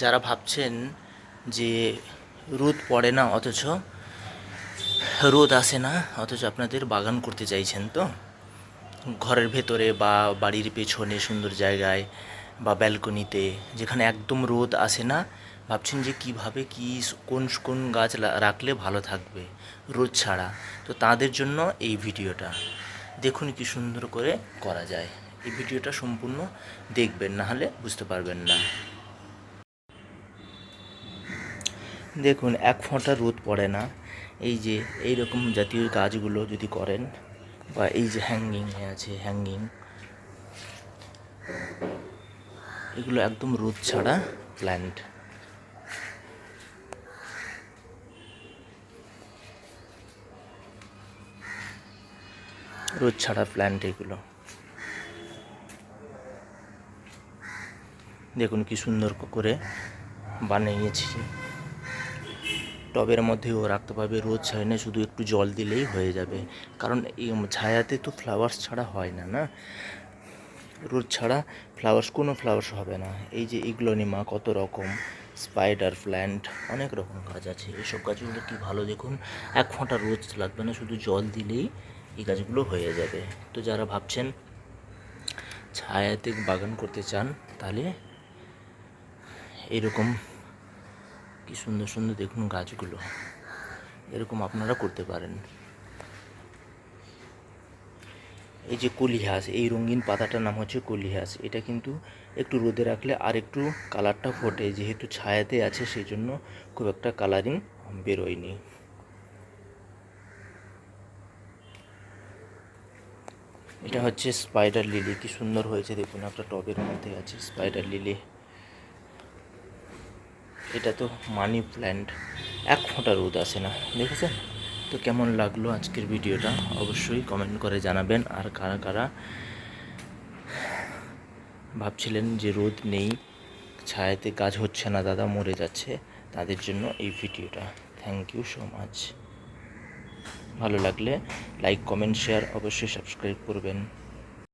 যারা ভাবছেন যে রোদ পড়ে না, অথচ রোদ আসে না, অথচ আপনাদের বাগান করতে চাইছেন তো? ঘরের ভেতরে বা বাড়ির পেছনে সুন্দর জায়গায় বা ব্যালকনিতে, যেখানে একদম রোদ আসে না, ভাবছেন যে কীভাবে, কি, কোন কোন গাছ রাখলে ভালো থাকবে রোদ ছাড়া? তো তাদের জন্য এই ভিডিওটা। দেখুন কি সুন্দর করে করা যায়। এই ভিডিওটা সম্পূর্ণ দেখবেন, না হলে বুঝতে পারবেন না। দেখুন, এক ফোঁটা রোদ পড়ে না। এই যে এই রকম জাতীয় গাছগুলো যদি করেন, বা এই যে হ্যাঙ্গিং আছে হ্যাঙ্গিং এগুলো একদম রোদ ছাড়া প্ল্যান্ট রোদ ছাড়া প্ল্যান্ট এগুলো। দেখুন কি সুন্দর করে বানিয়েছি। টবের মধ্যেও রাখতে পারবে। রোদ ছায় না শুধু একটু জল দিলেই হয়ে যাবে। কারণ এই ছায়াতে তো ফ্লাওয়ার্স ছাড়া হয় না না? রোদ ছাড়া ফ্লাওয়ার্স কোনো ফ্লাওয়ার্স হবে না। এই যে ইগলোনিমা, কত রকম স্পাইডার প্ল্যান্ট অনেক রকম গাছ আছে। এসব গাছগুলো কি ভালো দেখুন? এক ফোঁটা রোদ লাগবে না, শুধু জল দিলেই এই গাছগুলো হয়ে যাবে। তো যারা ভাবছেন ছায়াতে বাগান করতে চান, তাহলে এরকম কি সুন্দর সুন্দর দেখুন গাছগুলো। এরকম আপনারা করতে পারেন। এই যে কলিহাস, এই রঙিন পাতাটার নাম হচ্ছে কলিহাস। এটা কিন্তু একটু রোদে রাখলে আর একটু কালারটা ফোটে। যেহেতু ছায়াতে আছে সেই জন্য খুব একটা কালারিং বেরোয়নি। এটা হচ্ছে স্পাইডার লিলি কি সুন্দর হয়েছে দেখুন, একটা টবের মধ্যে আছে স্পাইডার লিলি এটা তো মানি প্ল্যান্ট এক ফোঁটা রোদ আসে না, দেখেছেন? তো কেমন লাগল আজকের ভিডিওটা? অবশ্যই কমেন্ট করে জানাবেন। আর কারা কারা ভাবছিলেন যে রোদ নেই, ছায়াতে কাজ হচ্ছে না, দাদা মরে যাচ্ছে, তাদের জন্য এই ভিডিওটা। থ্যাংক ইউ সো মাচ ভালো লাগলে লাইক কমেন্ট শেয়ার অবশ্যই সাবস্ক্রাইব করবেন।